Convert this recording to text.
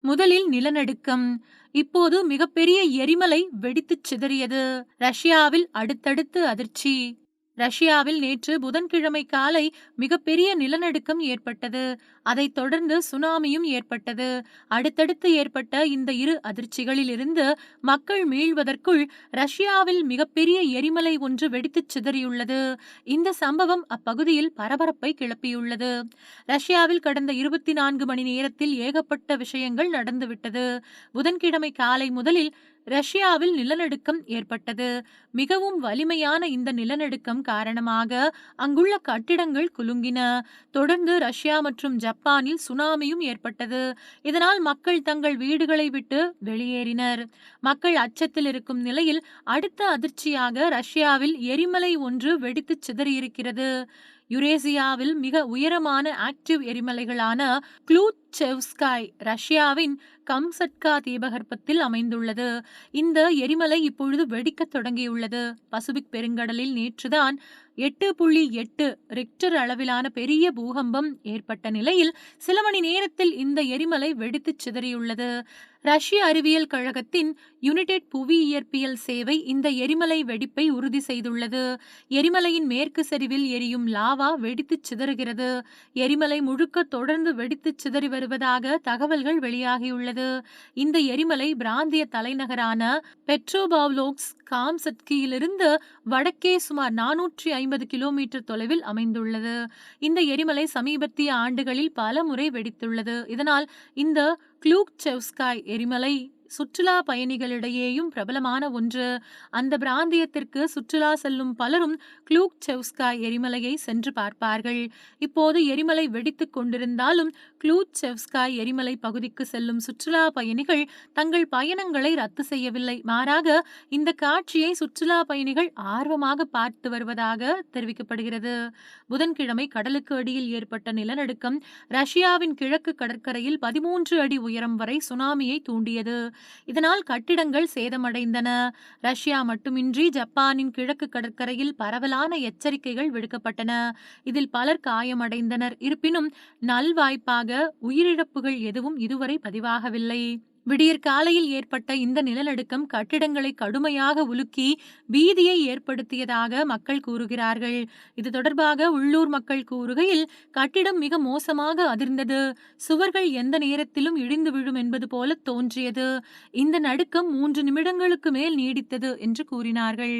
முதலில் நிலநடுக்கம். இப்போது மிகப்பெரிய எரிமலை வெடித்துச் சிதறியது. ரஷ்யாவில் அடுத்தடுத்து அதிர்ச்சி. ரஷ்யாவில் நேற்று புதன்கிழமை காலை மிகப்பெரிய நிலநடுக்கம் ஏற்பட்டது. அதைத் தொடர்ந்து சுனாமியும் ஏற்பட்டது. அடுத்தடுத்து ஏற்பட்ட இந்த இரு அதிர்ச்சிகளிலிருந்து மக்கள் மீள்வதற்குள் ரஷ்யாவில் மிகப்பெரிய எரிமலை ஒன்று வெடித்துச் சிதறியுள்ளது. இந்த சம்பவம் அப்பகுதியில் பரபரப்பை கிளப்பியுள்ளது. ரஷ்யாவில் கடந்த இருபத்தி நான்கு மணி நேரத்தில் ஏகப்பட்ட விஷயங்கள் நடந்துவிட்டது. புதன்கிழமை காலை முதலில் ரஷ்யாவில் நிலநடுக்கம் ஏற்பட்டது. மிகவும் வலிமையான இந்த நிலநடுக்கம் காரணமாக அங்குள்ள கட்டிடங்கள் குலுங்கின. தொடர்ந்து ரஷ்யா மற்றும் ஜப்பானில் சுனாமியும் ஏற்பட்டது. இதனால் மக்கள் தங்கள் வீடுகளை விட்டு வெளியேறினர். மக்கள் அச்சத்தில் இருக்கும் நிலையில் அடுத்த அதிர்ச்சியாக ரஷ்யாவில் எரிமலை ஒன்று வெடித்துச் சிதறியிருக்கிறது. யுரேசியாவில் மிக உயரமான ஆக்டிவ் எரிமலைகளான க்ளூச்செவ்ஸ்காய் ரஷ்யாவின் கம்சட்கா தீபகற்பத்தில் அமைந்துள்ளது. இந்த எரிமலை இப்பொழுது வெடிக்கத் தொடங்கியுள்ளது. பசிபிக் பெருங்கடலில் நேற்றுதான் எட்டு புள்ளி எட்டு ரிக்டர் அளவிலான பெரிய பூகம்பம் ஏற்பட்ட நிலையில் சில மணி நேரத்தில் இந்த எரிமலை வெடித்துச் சிதறியுள்ளது. ரஷ்ய அறிவியல் கழகத்தின் யுனைடெட் புவி இயற்பியல் சேவை இந்த எரிமலை வெடிப்பை உறுதி செய்துள்ளது. எரிமலையின் மேற்கு சரிவில் எரியும் லாவா வெடித்துச் சிதறுகிறது. எரிமலை முழுக்க தொடர்ந்து வெடித்து சிதறி வருவதாக தகவல்கள் வெளியாகியுள்ளது. இந்த எரிமலை பிராந்திய தலைநகரான பெட்ரோபாவ்லோக்ஸ் காம்சட்கியிலிருந்து வடக்கே சுமார் நானூற்றி ஐம்பது கிலோமீட்டர் தொலைவில் அமைந்துள்ளது. இந்த எரிமலை சமீபத்திய ஆண்டுகளில் பல முறை வெடித்துள்ளது. இதனால் இந்த க்ளூக்செவ்ஸ்காய் எரிமலை சுற்றுலா பயணிகளிடையேயும் பிரபலமான ஒன்று. அந்த பிராந்தியத்திற்கு சுற்றுலா செல்லும் பலரும் க்ளூக் செவ்ஸ்காய் எரிமலையை சென்று பார்ப்பார்கள். இப்போது எரிமலை வெடித்துக் கொண்டிருந்தாலும் க்ளூக் செவ்ஸ்கா எரிமலை பகுதிக்கு செல்லும் சுற்றுலா பயணிகள் தங்கள் பயணங்களை ரத்து செய்யவில்லை. மாறாக இந்த காட்சியை சுற்றுலா பயணிகள் ஆர்வமாக பார்த்து வருவதாக தெரிவிக்கப்படுகிறது. புதன்கிழமை கடலுக்கு அடியில் ஏற்பட்ட நிலநடுக்கம் ரஷ்யாவின் கிழக்கு கடற்கரையில் பதிமூன்று அடி உயரம் வரை சுனாமியை தூண்டியது. இதனால் கட்டிடங்கள் சேதமடைந்தன. ரஷ்யா மட்டுமின்றி ஜப்பானின் கிழக்கு கடற்கரையில் பரவலான எச்சரிக்கைகள் விடுக்கப்பட்டன. இதில் பலர் காயமடைந்தனர். இருப்பினும் நல்வாய்ப்பாக உயிரிழப்புகள் எதுவும் இதுவரை பதிவாகவில்லை. விடியற் காலையில் ஏற்பட்ட இந்த நிலநடுக்கம் கட்டிடங்களை கடுமையாக உலுக்கி பீதியை ஏற்படுத்தியதாக மக்கள் கூறுகிறார்கள். இது தொடர்பாக உள்ளூர் மக்கள் கூறுகையில் கட்டிடம் மிக மோசமாக அதிர்ந்தது. சுவர்கள் எந்த நேரத்திலும் இடிந்து விழும் என்பது போல தோன்றியது. இந்த நடுக்கம் மூன்று நிமிடங்களுக்கு மேல் நீடித்தது என்று கூறினார்கள்.